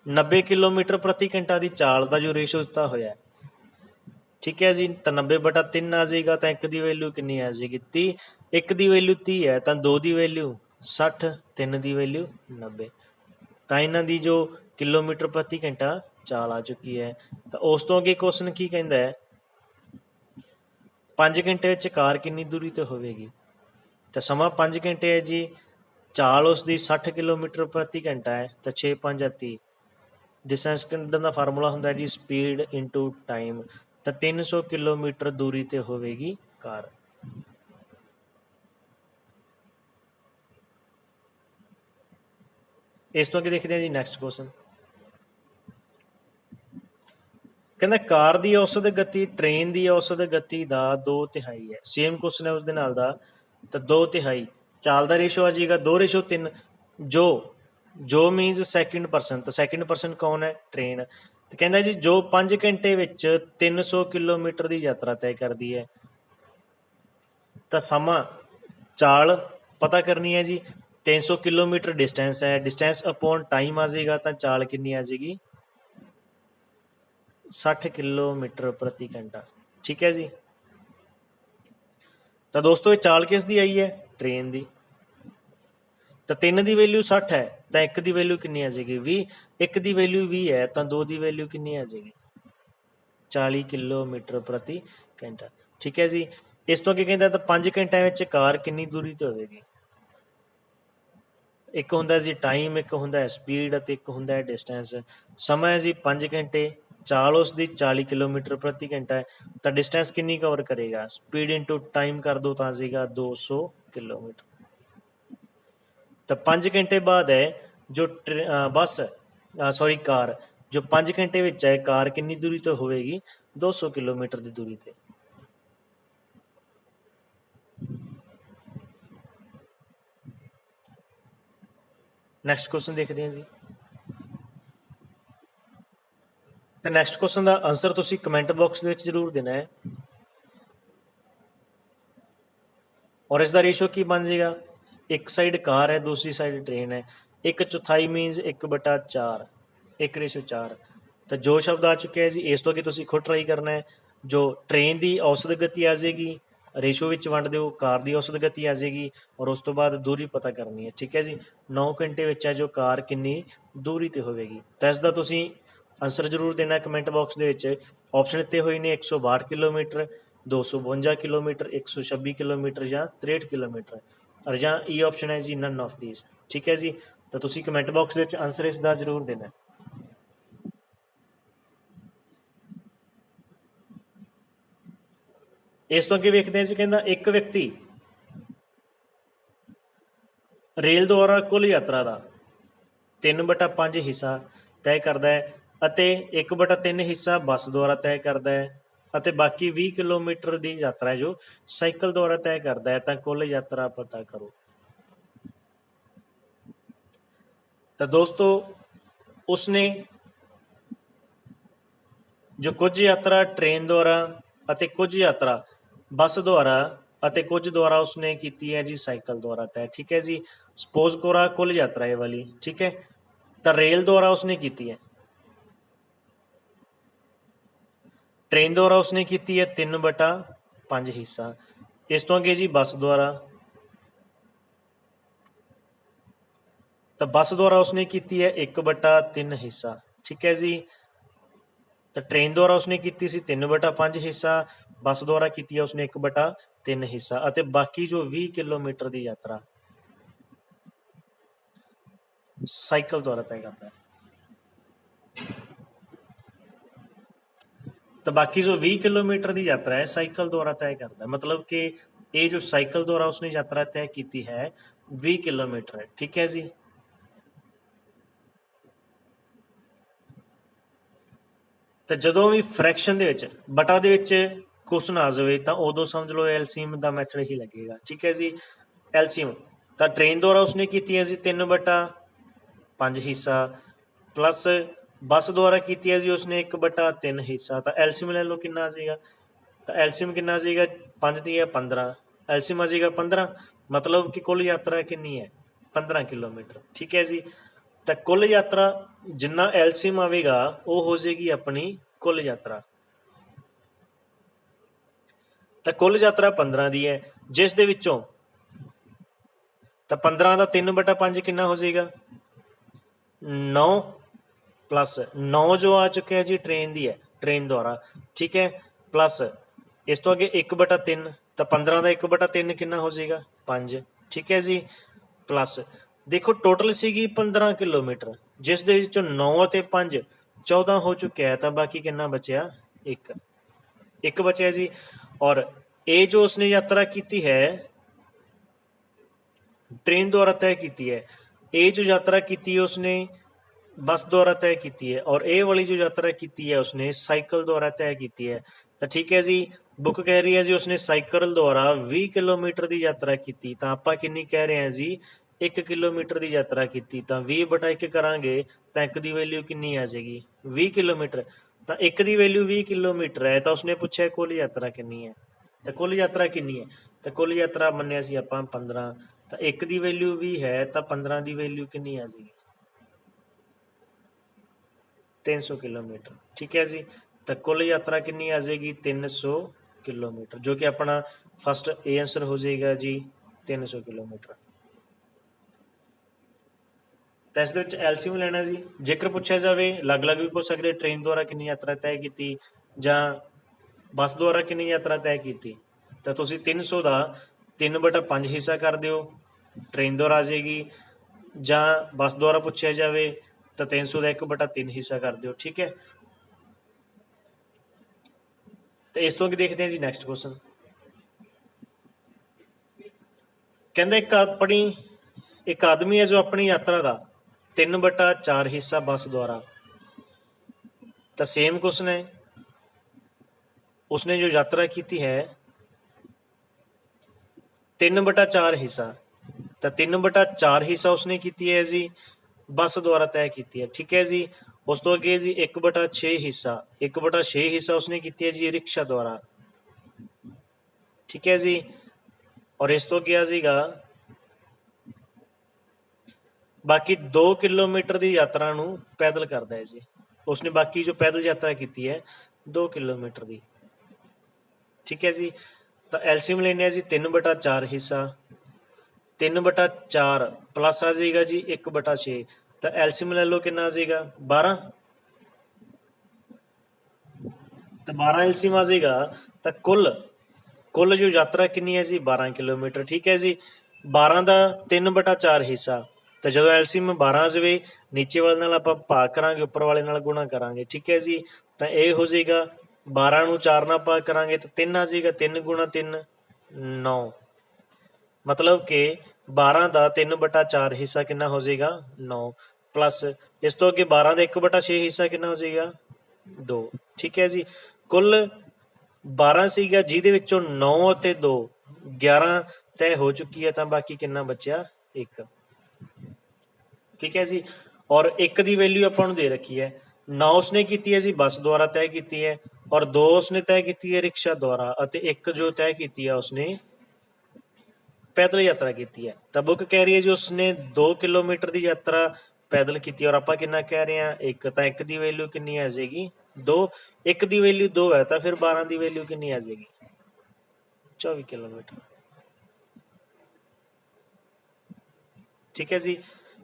90 ਕਿਲੋਮੀਟਰ ਪ੍ਰਤੀ ਘੰਟਾ ਦੀ ਚਾਲ ਦਾ ਜੋ ਰੇਸ਼ੋ ਦਿੱਤਾ ਹੋਇਆ ਹੈ। ਠੀਕ ਹੈ ਜੀ? ਤਾਂ 90 ਬਟਾ 3 ਆ ਜਾਏਗਾ, ਤਾਂ 1 ਦੀ ਵੈਲਿਊ ਕਿੰਨੀ ਆ ਜਾਏਗੀ? 30 1 ਦੀ ਵੈਲਿਊ 30 ਹੈ, ਤਾਂ 2 ਦੀ ਵੈਲਿਊ 60 3 ਦੀ ਵੈਲਿਊ 90 ਤਾਂ ਇਹਨਾਂ ਦੀ ਜੋ ਕਿਲੋਮੀਟਰ ਪ੍ਰਤੀ ਘੰਟਾ ਚਾਲ ਆ ਚੁੱਕੀ ਹੈ। ਤਾਂ ਉਸ ਤੋਂ ਅੱਗੇ ਕੁਐਸਚਨ ਕੀ ਕਹਿੰਦਾ ਹੈ? 5 ਘੰਟੇ ਵਿੱਚ ਕਾਰ ਕਿੰਨੀ ਦੂਰੀ ਤੇ ਹੋਵੇਗੀ? ਤਾਂ ਸਮਾਂ 5 ਘੰਟੇ ਹੈ ਜੀ। ਚਾਲ ਉਸ ਦੀ 60 ਕਿਲੋਮੀਟਰ ਪ੍ਰਤੀ ਘੰਟਾ ਹੈ। ਤਾਂ 6 5 30 ਡਿਸਟੈਂਸ ਕੱਢਣ ਦਾ ਫਾਰਮੂਲਾ ਹੁੰਦਾ ਹੈ ਜੀ ਸਪੀਡ ਇਨਟੂ ਟਾਈਮ ਤਾਂ 300 ਕਿਲੋਮੀਟਰ ਦੂਰੀ ਤੇ ਹੋਵੇਗੀ ਕਾਰ। ਇਸ ਤੋਂ ਅੱਗੇ ਦੇਖਦੇ ਹਾਂ ਜੀ ਨੈਕਸਟ ਕੁਐਸਚਨ ਕਹਿੰਦਾ ਕਾਰ ਦੀ ਔਸਤ ਗਤੀ ਟ੍ਰੇਨ ਦੀ ਔਸਤ ਗਤੀ ਦਾ 2 ਤਿਹਾਈ ਹੈ। ਸੇਮ ਕੁਐਸਚਨ ਹੈ ਉਸ ਦੇ ਨਾਲ ਦਾ। ਤਾਂ 2 ਤਿਹਾਈ। ਚਾਲ ਦਾ ਰੇਸ਼ੋ ਆ ਜਾਏਗਾ 2 ਰੇਸ਼ੋ 3 ਜੋ ਜੋ ਮੀਨਸ ਸੈਕਿੰਡ ਪਰਸਨ ਤਾਂ ਸੈਕਿੰਡ ਪਰਸਨ ਕੌਣ ਹੈ? ਟ੍ਰੇਨ ਤੇ ਕਹਿੰਦਾ ਜੀ, ਜੋ 5 ਘੰਟੇ ਵਿੱਚ 300 ਕਿਲੋਮੀਟਰ ਦੀ ਯਾਤਰਾ ਤੈਅ ਕਰਦੀ ਹੈ। ਤਾਂ ਸਮਾਂ, ਚਾਲ ਪਤਾ ਕਰਨੀ ਹੈ ਜੀ। 300 ਕਿਲੋਮੀਟਰ ਡਿਸਟੈਂਸ ਹੈ। ਡਿਸਟੈਂਸ ਅਪੋਨ ਟਾਈਮ ਆ ਜਾਏਗਾ ਤਾਂ ਚਾਲ ਕਿੰਨੀ ਆ ਜਾਏਗੀ? 60 ਕਿਲੋਮੀਟਰ ਪ੍ਰਤੀ ਘੰਟਾ। ਠੀਕ ਹੈ ਜੀ? ਤਾਂ ਦੋਸਤੋ, ਇਹ ਚਾਲ ਕਿਸ ਦੀ ਆਈ ਹੈ? ਟ੍ਰੇਨ ਦੀ। ਤਾਂ 3 ਦੀ ਵੈਲਿਊ 60 ਹੈ, ਤਾਂ 1 ਦੀ ਵੈਲਿਊ ਕਿੰਨੀ ਆ ਜਾਏਗੀ? 20 1 ਦੀ ਵੈਲਿਊ 20 ਹੈ, ਤਾਂ 2 ਦੀ ਵੈਲਿਊ ਕਿੰਨੀ ਆ ਜਾਏਗੀ? 40 ਕਿਲੋਮੀਟਰ ਪ੍ਰਤੀ ਘੰਟਾ। ਠੀਕ ਹੈ ਜੀ? ਇਸ ਤੋਂ ਕੀ ਕਹਿੰਦਾ ਤਾਂ 5 ਘੰਟਿਆਂ ਵਿੱਚ ਕਾਰ ਕਿੰਨੀ ਦੂਰੀ ਤੇ ਹੋਵੇਗੀ? ਇੱਕ ਹੁੰਦਾ ਜੀ ਟਾਈਮ ਇੱਕ ਹੁੰਦਾ ਸਪੀਡ ਅਤੇ ਇੱਕ ਹੁੰਦਾ ਡਿਸਟੈਂਸ ਸਮਾਂ ਹੈ ਜੀ 5 ਘੰਟੇ। ਚਾਲ ਉਸ ਦੀ 40 ਕਿਲੋਮੀਟਰ ਪ੍ਰਤੀ ਘੰਟਾ ਹੈ ਤਾਂ ਡਿਸਟੈਂਸ ਕਿੰਨੀ ਕਵਰ ਕਰੇਗਾ ਸਪੀਡ ਇਨਟੂ ਟਾਈਮ ਕਰ ਦੋ ਤਾਂ ਆ ਜਾਏਗਾ 200 ਕਿਲੋਮੀਟਰ ਤਾਂ 5 ਘੰਟੇ ਬਾਅਦ ਹੈ ਜੋ ਟ੍ਰੇ- ਅਹ ਬੱਸ ਸੌਰੀ ਕਾਰ ਜੋ 5 ਘੰਟੇ ਵਿੱਚ ਹੈ ਕਾਰ ਕਿੰਨੀ ਦੂਰੀ ਤੇ ਹੋਵੇਗੀ 200 ਕਿਲੋਮੀਟਰ ਦੀ ਦੂਰੀ ਤੇ ਨੈਕਸਟ ਕੁਐਸਚਨ ਦੇਖਦੇ ਹਾਂ ਜੀ ਤਾਂ ਨੈਕਸਟ ਕੁਐਸਚਨ ਦਾ ਆਨਸਰ ਤੁਸੀਂ ਕਮੈਂਟ ਬਾਕਸ ਦੇ ਵਿੱਚ ਜ਼ਰੂਰ ਦੇਣਾ ਹੈ। ਔਰ ਇਸ ਦਾ ਰੇਸ਼ੋ ਕੀ ਬਣ ਜਾਏਗਾ? ਇੱਕ ਸਾਈਡ ਕਾਰ ਹੈ, ਦੂਸਰੀ ਸਾਈਡ ਟ੍ਰੇਨ ਹੈ। ਇੱਕ ਚੌਥਾਈ ਮੀਨਸ 1 ਬਟਾ 4 1 ਰੇਸ਼ੋ 4 ਤਾਂ ਜੋ ਸ਼ਬਦ ਆ ਚੁੱਕਿਆ ਹੈ ਜੀ, ਇਸ ਤੋਂ ਅੱਗੇ ਤੁਸੀਂ ਖੁਦ ਟਰਾਈ ਕਰਨਾ ਹੈ। ਜੋ ਟ੍ਰੇਨ ਦੀ ਔਸਤ ਗਤੀ ਆ ਜਾਏਗੀ ਰੇਸ਼ੋ ਵਿੱਚ ਵੰਡ ਦਿਓ, ਕਾਰ ਦੀ ਔਸਤ ਗਤੀ ਆ ਜਾਏਗੀ, ਔਰ ਉਸ ਤੋਂ ਬਾਅਦ ਦੂਰੀ ਪਤਾ ਕਰਨੀ ਹੈ। ਠੀਕ ਹੈ ਜੀ? 9 ਘੰਟੇ ਵਿੱਚ ਹੈ ਜੋ ਕਾਰ ਕਿੰਨੀ ਦੂਰੀ ਤੇ ਹੋਵੇਗੀ। ਤਾਂ ਇਸ ਦਾ ਤੁਸੀਂ ਆਨਸਰ ਜ਼ਰੂਰ ਦੇਣਾ ਕਮੈਂਟ ਬਾਕਸ ਦੇ ਵਿੱਚ। ਆਪਸ਼ਨ ਦਿੱਤੇ ਹੋਏ ਨੇ 162 ਕਿਲੋਮੀਟਰ 252 ਕਿਲੋਮੀਟਰ 126 ਕਿਲੋਮੀਟਰ ਜਾਂ 63 ਕਿਲੋਮੀਟਰ। ਔਰ ਜਾਂ ਇਹ ਆਪਸ਼ਨ ਹੈ ਜੀ ਨਨ ਆਫ ਥੀਸ ਠੀਕ ਹੈ ਜੀ? ਤਾਂ ਤੁਸੀਂ ਕਮੈਂਟ ਬਾਕਸ ਵਿੱਚ ਆਨਸਰ ਇਸ ਦਾ ਜ਼ਰੂਰ ਦੇਣਾ। ਇਸ ਤੋਂ ਅੱਗੇ ਵੇਖਦੇ ਹਾਂ ਜੀ ਕਹਿੰਦਾ ਇੱਕ ਵਿਅਕਤੀ ਰੇਲ ਦੁਆਰਾ ਕੁੱਲ ਯਾਤਰਾ ਦਾ 3/5 ਹਿੱਸਾ ਤੈਅ ਕਰਦਾ ਹੈ। ਅਤੇ 1/3 ਹਿੱਸਾ ਬੱਸ ਦੁਆਰਾ ਤੈਅ ਕਰਦਾ ਹੈ ਅਤੇ ਬਾਕੀ 20 ਕਿਲੋਮੀਟਰ ਦੀ ਯਾਤਰਾ ਹੈ ਜੋ ਸਾਈਕਲ ਦੁਆਰਾ ਤੈਅ ਕਰਦਾ ਹੈ, ਤਾਂ ਕੁੱਲ ਯਾਤਰਾ ਪਤਾ ਕਰੋ। ਤਾਂ ਦੋਸਤੋ, ਉਸਨੇ ਜੋ ਕੁਝ ਯਾਤਰਾ ਟ੍ਰੇਨ ਦੁਆਰਾ ਅਤੇ ਕੁਝ ਯਾਤਰਾ ਬੱਸ ਦੁਆਰਾ ਅਤੇ ਕੁਝ ਦੁਆਰਾ ਉਸਨੇ ਕੀਤੀ ਹੈ ਜੀ ਸਾਈਕਲ ਦੁਆਰਾ ਤੈਅ, ਠੀਕ ਹੈ ਜੀ? ਸਪੋਜ਼ ਕੋਰਾ ਕੁੱਲ ਯਾਤਰਾ ਇਹ ਵਾਲੀ, ਠੀਕ ਹੈ? ਤਾਂ ਰੇਲ ਦੁਆਰਾ ਉਸਨੇ ਕੀਤੀ ਹੈ। ਟ੍ਰੇਨ ਦੁਆਰਾ ਉਸਨੇ ਕੀਤੀ ਹੈ 3 ਬਟਾ 5 ਹਿੱਸਾ ਇਸ ਤੋਂ ਅੱਗੇ ਜੀ ਬੱਸ ਦੁਆਰਾ ਤਾਂ ਬੱਸ ਦੁਆਰਾ ਉਸਨੇ ਕੀਤੀ ਹੈ 1 ਬਟਾ 3 ਹਿੱਸਾ ਠੀਕ ਹੈ ਜੀ ਤਾਂ ਟ੍ਰੇਨ ਦੁਆਰਾ ਉਸਨੇ ਕੀਤੀ ਸੀ 3 ਬਟਾ 5 ਹਿੱਸਾ ਬੱਸ ਦੁਆਰਾ ਕੀਤੀ ਹੈ ਉਸਨੇ 1 ਬਟਾ 3 ਹਿੱਸਾ ਅਤੇ ਬਾਕੀ ਜੋ 20 ਕਿਲੋਮੀਟਰ ਦੀ ਯਾਤਰਾ ਸਾਈਕਲ ਦੁਆਰਾ ਤੈਅ ਕਰਦਾ ਹੈ ਤਾਂ ਬਾਕੀ ਜੋ 20 ਕਿਲੋਮੀਟਰ ਦੀ ਯਾਤਰਾ ਹੈ, ਸਾਈਕਲ ਦੁਆਰਾ ਤੈਅ ਕਰਦਾ। ਮਤਲਬ ਕਿ ਇਹ ਜੋ ਸਾਈਕਲ ਦੁਆਰਾ ਉਸਨੇ ਯਾਤਰਾ ਤੈਅ ਕੀਤੀ ਹੈ 20 ਕਿਲੋਮੀਟਰ ਹੈ। ਠੀਕ ਹੈ ਜੀ? ਤਾਂ ਜਦੋਂ ਵੀ ਫ੍ਰੈਕਸ਼ਨ ਦੇ ਵਿੱਚ, ਬਟਾ ਦੇ ਵਿੱਚ ਕੁਐਸਚਨ ਆ ਜਾਵੇ ਤਾਂ ਉਦੋਂ ਸਮਝ ਲਓ ਐਲਸੀਐਮ ਦਾ ਮੈਥਡ ਹੀ ਲੱਗੇਗਾ। ਠੀਕ ਹੈ ਜੀ? ਐਲਸੀਐਮ, ਤਾਂ ਟ੍ਰੇਨ ਦੁਆਰਾ ਉਸਨੇ ਕੀਤੀ ਹੈ ਜੀ 3 ਬਟਾ 5 ਹਿੱਸਾ ਪਲੱਸ ਬੱਸ ਦੁਆਰਾ ਕੀਤੀ ਹੈ ਜੀ, ਉਸਨੇ 1 ਬਟਾ 3 ਹਿੱਸਾ। ਤਾਂ ਐਲਸੀਐਮ ਲੈ ਲਓ, ਕਿੰਨਾ ਸੀਗਾ? ਤਾਂ ਐਲਸੀਐਮ ਕਿੰਨਾ ਸੀਗਾ? ਜਾਏਗਾ 5 ਦੀ ਹੈ 15 ਐਲਸੀਐਮ ਆ ਜਾਏਗਾ 15 ਮਤਲਬ ਕਿ ਕੁੱਲ ਯਾਤਰਾ ਕਿੰਨੀ ਹੈ? 15 ਕਿਲੋਮੀਟਰ। ਠੀਕ ਹੈ ਜੀ? ਤਾਂ ਕੁੱਲ ਯਾਤਰਾ ਜਿੰਨਾ ਐਲਸੀਐਮ ਆਵੇਗਾ, ਉਹ ਹੋ ਜਾਏਗੀ ਆਪਣੀ ਕੁੱਲ ਯਾਤਰਾ। ਤਾਂ ਕੁੱਲ ਯਾਤਰਾ 15 ਦੀ ਹੈ। ਜਿਸ ਦੇ ਵਿੱਚੋਂ ਤਾਂ 15 ਦਾ 3 ਬਟਾ 5 ਕਿੰਨਾ ਹੋ ਜਾਏਗਾ 9 ਪਲੱਸ 9 ਜੋ ਆ ਚੁੱਕਿਆ ਜੀ ਟ੍ਰੇਨ ਦੀ ਹੈ ਟ੍ਰੇਨ ਦੁਆਰਾ ਠੀਕ ਹੈ ਪਲੱਸ ਇਸ ਤੋਂ ਅੱਗੇ 1 ਬਟਾ 3 ਤਾਂ 15 ਦਾ 1 ਬਟਾ 3 ਕਿੰਨਾ ਹੋ ਜਾਏਗਾ 5 ਠੀਕ ਹੈ ਜੀ ਪਲੱਸ ਦੇਖੋ ਟੋਟਲ ਸੀਗੀ 15 ਕਿਲੋਮੀਟਰ ਜਿਸ ਦੇ ਵਿੱਚੋਂ 9 ਅਤੇ 5 14 ਹੋ ਚੁੱਕਿਆ ਹੈ ਤਾਂ ਬਾਕੀ ਕਿੰਨਾ ਬਚਿਆ 1 ਇੱਕ ਬਚਿਆ ਜੀ ਔਰ ਇਹ ਜੋ ਉਸਨੇ ਯਾਤਰਾ ਕੀਤੀ ਹੈ ਟ੍ਰੇਨ ਦੁਆਰਾ ਤੈਅ ਕੀਤੀ ਹੈ ਇਹ ਜੋ ਯਾਤਰਾ ਕੀਤੀ ਹੈ ਉਸਨੇ ਬੱਸ ਦੁਆਰਾ ਤੈਅ ਕੀਤੀ ਹੈ ਔਰ ਇਹ ਵਾਲੀ ਜੋ ਯਾਤਰਾ ਕੀਤੀ ਹੈ ਉਸਨੇ ਸਾਈਕਲ ਦੁਆਰਾ ਤੈਅ ਕੀਤੀ ਹੈ। ਤਾਂ ਠੀਕ ਹੈ ਜੀ, ਬੁੱਕ ਕਹਿ ਰਹੀ ਹੈ ਜੀ, ਉਸਨੇ ਸਾਈਕਲ ਦੁਆਰਾ 20 ਕਿਲੋਮੀਟਰ ਦੀ ਯਾਤਰਾ ਕੀਤੀ। ਤਾਂ ਆਪਾਂ ਕਿੰਨੀ ਕਹਿ ਰਹੇ ਹਾਂ ਜੀ 1 ਕਿਲੋਮੀਟਰ ਦੀ ਯਾਤਰਾ ਕੀਤੀ। ਤਾਂ 20 ਬਟਾ 1 ਕਰਾਂਗੇ, ਤਾਂ 1 ਦੀ ਵੈਲਿਊ ਕਿੰਨੀ ਆ ਜਾਏਗੀ? 20 ਕਿਲੋਮੀਟਰ। ਤਾਂ 1 ਦੀ ਵੈਲਿਊ 20 ਕਿਲੋਮੀਟਰ ਹੈ, ਤਾਂ ਉਸਨੇ ਪੁੱਛਿਆ ਕੁੱਲ ਯਾਤਰਾ ਕਿੰਨੀ ਹੈ? ਤਾਂ ਕੁੱਲ ਯਾਤਰਾ ਕਿੰਨੀ ਹੈ? ਤਾਂ ਕੁੱਲ ਯਾਤਰਾ ਮੰਨਿਆ ਸੀ ਆਪਾਂ 15 ਤਾਂ 1 ਦੀ ਵੈਲਿਊ 20 ਹੈ, ਤਾਂ 15 ਦੀ ਵੈਲਿਊ ਕਿੰਨੀ ਆ ਜਾਏਗੀ? 300 ਕਿਲੋਮੀਟਰ। ਠੀਕ ਹੈ ਜੀ? ਤਾਂ ਕੁੱਲ ਯਾਤਰਾ ਕਿੰਨੀ ਆ ਜਾਏਗੀ? 300 ਕਿਲੋਮੀਟਰ, ਜੋ ਕਿ ਆਪਣਾ ਫਸਟ ਏ ਆਨਸਰ ਹੋ ਜਾਏਗਾ ਜੀ 300 ਕਿਲੋਮੀਟਰ। ਤਾਂ ਇਸ ਦੇ ਵਿੱਚ ਐਲਸੀਐਮ ਲੈਣਾ ਜੀ। ਜੇਕਰ ਪੁੱਛਿਆ ਜਾਵੇ, ਅਲੱਗ-ਅਲੱਗ ਵੀ ਪੁੱਛ ਸਕਦੇ ਟ੍ਰੇਨ ਦੁਆਰਾ ਕਿੰਨੀ ਯਾਤਰਾ ਤੈਅ ਕੀਤੀ ਜਾਂ ਬੱਸ ਦੁਆਰਾ ਕਿੰਨੀ ਯਾਤਰਾ ਤੈਅ ਕੀਤੀ, ਤਾਂ ਤੁਸੀਂ 300 ਦਾ 3/5 ਹਿੱਸਾ ਕਰ ਦਿਓ। ਟ੍ਰੇਨ ਦੁਆਰਾ ਆ ਜਾਏਗੀ ਜਾਂ ਬੱਸ ਦੁਆਰਾ ਪੁੱਛਿਆ ਜਾਵੇ ਤਾਂ 300 ਦਾ 1/3 ਹਿੱਸਾ ਕਰ ਦਿਓ, ਠੀਕ ਹੈ? ਤੇ ਇਸ ਤੋਂ ਅੱਗੇ ਦੇਖਦੇ ਹਾਂ ਜੀ ਨੈਕਸਟ ਕੁਐਸਚਨ ਕਹਿੰਦਾ ਇੱਕ ਆਪਣੀ, ਇੱਕ ਆਦਮੀ ਹੈ ਜੋ ਆਪਣੀ ਯਾਤਰਾ ਦਾ 3 ਬਟਾ 4 ਹਿੱਸਾ ਬੱਸ ਦੁਆਰਾ। ਤਾਂ ਸੇਮ ਕੁਐਸਚਨ ਹੈ। ਉਸਨੇ ਜੋ ਯਾਤਰਾ ਕੀਤੀ ਹੈ 3 ਬਟਾ 4 ਹਿੱਸਾ। ਤਾਂ 3 ਬਟਾ 4 ਹਿੱਸਾ ਉਸਨੇ ਕੀਤੀ ਹੈ ਜੀ। ਬੱਸ ਦੁਆਰਾ ਤੈਅ ਕੀਤੀ ਹੈ। ਠੀਕ ਹੈ ਜੀ? ਉਸ ਤੋਂ ਅੱਗੇ ਜੀ 1 ਬਟਾ 6 ਹਿੱਸਾ 1 ਬਟਾ 6 ਹਿੱਸਾ ਉਸਨੇ ਕੀਤੀ ਹੈ ਜੀ ਰਿਕਸ਼ਾ ਦੁਆਰਾ। ਠੀਕ ਹੈ ਜੀ? ਔਰ ਇਸ ਤੋਂ ਅੱਗੇ ਸੀਗਾ ਬਾਕੀ 2 ਕਿਲੋਮੀਟਰ ਦੀ ਯਾਤਰਾ ਨੂੰ ਪੈਦਲ ਕਰਦਾ ਹੈ ਜੀ। ਉਸਨੇ ਬਾਕੀ ਜੋ ਪੈਦਲ ਯਾਤਰਾ ਕੀਤੀ ਹੈ 2 ਕਿਲੋਮੀਟਰ ਦੀ। ਠੀਕ ਹੈ ਜੀ? ਤਾਂ ਐਲਸੀਐਮ ਲੈਣੇ ਆ ਜੀ 3/4 ਹਿੱਸਾ 3/4 ਪਲੱਸ ਆ ਜਾਏਗਾ ਜੀ 1/6 ਤਾਂ ਐਲਸੀਐਮ ਲੈ ਲਓ ਕਿੰਨਾ ਆ ਜਾਏਗਾ? 12 ਤਾਂ 12 ਐਲਸੀਐਮ ਆ ਜਾਏਗਾ। ਤਾਂ ਕੁੱਲ ਕੁੱਲ ਜੋ ਯਾਤਰਾ ਕਿੰਨੀ ਹੈ ਜੀ? 12 ਕਿਲੋਮੀਟਰ, ਠੀਕ ਹੈ ਜੀ? 12 ਦਾ 3/4 ਹਿੱਸਾ। ਤਾਂ ਜਦੋਂ ਐਲਸੀਐਮ 12 ਆ ਜਾਵੇ, ਨੀਚੇ ਵਾਲੇ ਨਾਲ ਆਪਾਂ ਭਾਗ ਕਰਾਂਗੇ, ਉੱਪਰ ਵਾਲੇ ਨਾਲ ਗੁਣਾ ਕਰਾਂਗੇ, ਠੀਕ ਹੈ ਜੀ? ਤਾਂ ਇਹ ਹੋ ਜਾਏਗਾ 12 ਨੂੰ 4 ਨਾਲ ਭਾਗ ਕਰਾਂਗੇ, ਤਾਂ 3 ਆ ਜਾਏਗਾ 3 ਗੁਣਾ 3 9 ਮਤਲਬ ਕਿ 12 ਦਾ 3/4 ਹਿੱਸਾ ਕਿੰਨਾ ਹੋ ਜਾਏਗਾ? 9 ਪਲੱਸ ਇਸ ਤੋਂ ਅੱਗੇ 12 ਦਾ 1/6 ਹਿੱਸਾ ਕਿੰਨਾ ਹੋ ਜਾਏਗਾ? 2 ਠੀਕ ਹੈ ਜੀ। ਕੁੱਲ 12 ਸੀਗਾ, ਜਿਹਦੇ ਵਿੱਚੋਂ 9 ਅਤੇ 2 11 ਤੈਅ ਹੋ ਚੁੱਕੀ ਹੈ, ਤਾਂ ਬਾਕੀ ਕਿੰਨਾ ਬਚਿਆ? 1 ਠੀਕ ਹੈ ਜੀ। ਔਰ 1 ਦੀ ਵੈਲਿਊ ਆਪਾਂ ਨੂੰ ਦੇ ਰੱਖੀ ਹੈ। 9 ਉਸਨੇ ਕੀਤੀ ਹੈ ਜੀ, ਬੱਸ ਦੁਆਰਾ ਤੈਅ ਕੀਤੀ ਹੈ। ਔਰ 2 ਉਸਨੇ ਤੈਅ ਕੀਤੀ ਹੈ, ਰਿਕਸ਼ਾ ਦੁਆਰਾ। ਅਤੇ 1 ਜੋ ਤੈਅ ਕੀਤੀ ਹੈ ਉਸਨੇ ਪੈਦਲ ਯਾਤਰਾ ਕੀਤੀ ਹੈ। ਤਾਂ ਬੁੱਕ ਕਹਿ ਰਹੀ ਹੈ ਜੀ, ਉਸਨੇ 2 ਕਿਲੋਮੀਟਰ ਦੀ ਯਾਤਰਾ ਪੈਦਲ ਕੀਤੀ ਔਰ ਆਪਾਂ ਕਿੰਨਾ ਕਹਿ ਰਹੇ ਹਾਂ? ਇੱਕ ਤਾਂ ਇੱਕ ਦੀ ਵੈਲਿਊ ਕਿੰਨੀ ਆ ਜਾਏਗੀ? 2 ਇੱਕ ਦੀ ਵੈਲਿਊ 2 ਹੈ ਤਾਂ ਫਿਰ 12 ਦੀ ਵੈਲਿਊ ਕਿੰਨੀ ਆ ਜਾਏਗੀ? 24 ਕਿਲੋਮੀਟਰ। ਠੀਕ ਹੈ ਜੀ।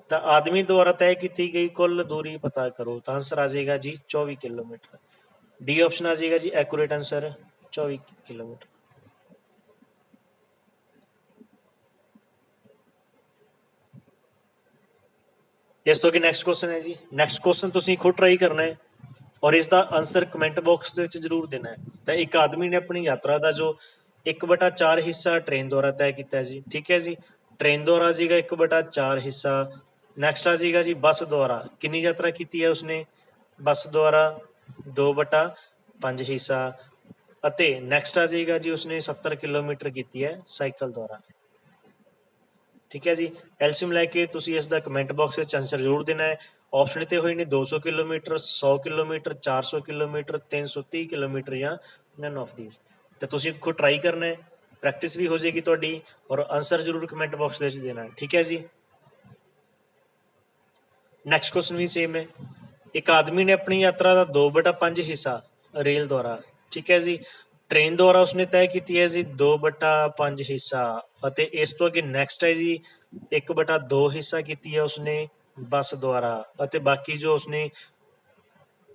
ਤਾਂ ਆਦਮੀ ਦੁਆਰਾ ਤੈਅ ਕੀਤੀ ਗਈ ਕੁੱਲ ਦੂਰੀ ਪਤਾ ਕਰੋ ਤਾਂ ਆਨਸਰ ਆ ਜਾਏਗਾ ਜੀ 24 ਕਿਲੋਮੀਟਰ। ਡੀ ਆਪਸ਼ਨ ਆ ਜਾਏਗਾ ਜੀ ਐਕੂਰੇਟ ਆਨਸਰ 24 ਕਿਲੋਮੀਟਰ। ਇਸ ਤੋਂ ਅੱਗੇ ਨੈਕਸਟ ਕੁਐਸਚਨ ਹੈ ਜੀ। ਨੈਕਸਟ ਕੁਐਸਚਨ ਤੁਸੀਂ ਖੁਦ ਟਰਾਈ ਕਰਨਾ ਹੈ ਔਰ ਇਸ ਦਾ ਆਨਸਰ ਕਮੈਂਟ ਬਾਕਸ ਦੇ ਵਿੱਚ ਜ਼ਰੂਰ ਦੇਣਾ ਹੈ। ਤਾਂ ਇੱਕ ਆਦਮੀ ਨੇ ਆਪਣੀ ਯਾਤਰਾ ਦਾ ਜੋ 1/4 ਹਿੱਸਾ ਟ੍ਰੇਨ ਦੁਆਰਾ ਤੈਅ ਕੀਤਾ ਜੀ। ਠੀਕ ਹੈ ਜੀ? ਟ੍ਰੇਨ ਦੁਆਰਾ ਸੀਗਾ 1/4 ਹਿੱਸਾ। ਨੈਕਸਟ ਆ ਸੀਗਾ ਜੀ ਬੱਸ ਦੁਆਰਾ। ਕਿੰਨੀ ਯਾਤਰਾ ਕੀਤੀ ਹੈ ਉਸਨੇ? ਬੱਸ ਦੁਆਰਾ 2/5 ਹਿੱਸਾ। ਅਤੇ ਨੈਕਸਟ ਆ ਜਾਏਗਾ ਜੀ ਉਸਨੇ 70 ਕਿਲੋਮੀਟਰ ਕੀਤੀ ਹੈ ਸਾਈਕਲ ਦੁਆਰਾ। ਠੀਕ ਹੈ ਜੀ? ਐਲਸੀਐਮ ਲੈ ਕੇ ਤੁਸੀਂ ਇਸ ਦਾ ਕਮੈਂਟ ਬਾਕਸ ਵਿੱਚ ਆਨਸਰ ਜ਼ਰੂਰ ਦੇਣਾ ਹੈ। ਆਪਸ਼ਨ ਦਿੱਤੇ ਹੋਏ ਨੇ 200 ਕਿਲੋਮੀਟਰ 100 ਕਿਲੋਮੀਟਰ 400 ਕਿਲੋਮੀਟਰ 330 ਕਿਲੋਮੀਟਰ ਜਾਂ ਨਨ ਆਫ ਥੀਸ ਤੇ ਤੁਸੀਂ ਖੁਦ ਟਰਾਈ ਕਰਨਾ ਹੈ। ਪ੍ਰੈਕਟਿਸ ਵੀ ਹੋ ਜਾਏਗੀ ਤੁਹਾਡੀ ਔਰ ਆਨਸਰ ਜ਼ਰੂਰ ਕਮੈਂਟ ਬਾਕਸ ਦੇ ਵਿੱਚ ਦੇਣਾ ਹੈ। ਠੀਕ ਹੈ ਜੀ? ਨੈਕਸਟ ਕੁਐਸਚਨ ਵੀ ਸੇਮ ਹੈ। ਇੱਕ ਆਦਮੀ ਨੇ ਆਪਣੀ ਯਾਤਰਾ ਦਾ 2/5 ਹਿੱਸਾ ਰੇਲ ਦੁਆਰਾ। ਠੀਕ ਹੈ ਜੀ? ਟ੍ਰੇਨ ਦੁਆਰਾ ਉਸਨੇ ਤੈਅ ਕੀਤੀ ਹੈ ਜੀ 2/5 ਹਿੱਸਾ ਅਤੇ ਇਸ ਤੋਂ ਅੱਗੇ ਨੈਕਸਟ ਹੈ ਜੀ 1/2 ਹਿੱਸਾ ਕੀਤੀ ਹੈ ਉਸਨੇ ਬੱਸ ਦੁਆਰਾ ਅਤੇ ਬਾਕੀ ਜੋ ਉਸਨੇ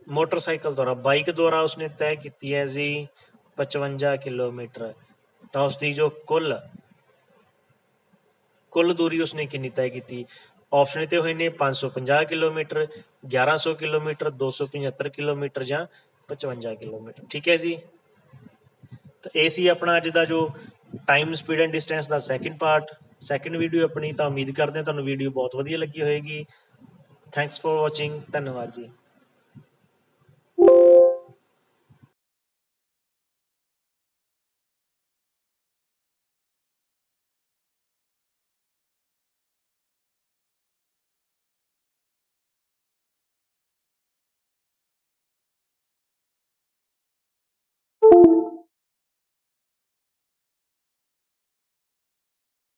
ਮੋਟਰਸਾਈਕਲ ਦੁਆਰਾ, ਬਾਈਕ ਦੁਆਰਾ ਉਸਨੇ ਤੈਅ ਕੀਤੀ ਹੈ ਜੀ 55 ਕਿਲੋਮੀਟਰ। ਤਾਂ ਉਸ ਦੀ ਜੋ ਕੁੱਲ ਕੁੱਲ ਦੂਰੀ ਉਸਨੇ ਕਿੰਨੀ ਤੈਅ ਕੀਤੀ? ਆਪਸ਼ਨ ਦਿੱਤੇ ਹੋਏ ਨੇ 550 ਕਿਲੋਮੀਟਰ 1100 ਕਿਲੋਮੀਟਰ 275 ਕਿਲੋਮੀਟਰ ਜਾਂ 55 ਕਿਲੋਮੀਟਰ। ਠੀਕ ਹੈ ਜੀ? ਤਾਂ ਇਹ ਸੀ ਆਪਣਾ ਅੱਜ ਦਾ ਜੋ ਟਾਈਮ ਸਪੀਡ ਐਂਡ ਡਿਸਟੈਂਸ ਦਾ ਸੈਕਿੰਡ ਪਾਰਟ ਸੈਕਿੰਡ ਵੀਡੀਓ ਆਪਣੀ ਤਾਂ ਉਮੀਦ ਕਰਦੇ ਹਾਂ ਤੁਹਾਨੂੰ ਵੀਡੀਓ ਬਹੁਤ ਵਧੀਆ ਲੱਗੀ ਹੋਏਗੀ। ਥੈਂਕਸ ਫॉर ਵਾਚਿੰਗ ਧੰਨਵਾਦ ਜੀ।